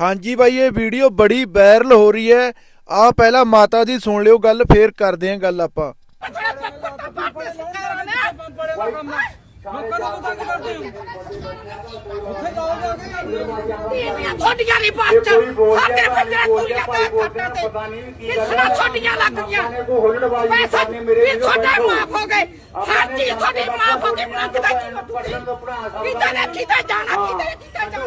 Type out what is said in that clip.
ਹਾਂਜੀ ਬਾਈ ਇਹ ਵੀਡੀਓ ਬੜੀ ਵਾਇਰਲ ਹੋ ਰਹੀ ਹੈ ਆ ਪਹਿਲਾਂ ਮਾਤਾ ਦੀ ਸੁਣ ਲਿਓ ਗੱਲ ਫੇਰ ਕਰਦੇ ਆਂ ਗੱਲ ਆਪਾਂ ਛੋਟੀਆਂ ਨਹੀਂ ਬਾਤ ਸਾਡੇ ਬੰਦੇ ਕੁੜੀਆਂ ਦਾ ਪਤਾ ਨਹੀਂ ਕਿਸਨਾ ਛੋਟੀਆਂ ਲੱਗ ਗਈਆਂ ਪੈਸਾ ਵੀ ਛੋਟਾ ਮਾਫ ਹੋ ਗਏ ਹਰ ਚੀਜ਼ ਤੁਹਾਡੀ ਮਾਫ ਹੋ ਗਈ ਮੰਗ ਦਾ ਕਿਤੇ ਨਾ ਕਿਤੇ ਜਾਣਾ ਕਿਤੇ ਕਿਤੇ ਜਾਣਾ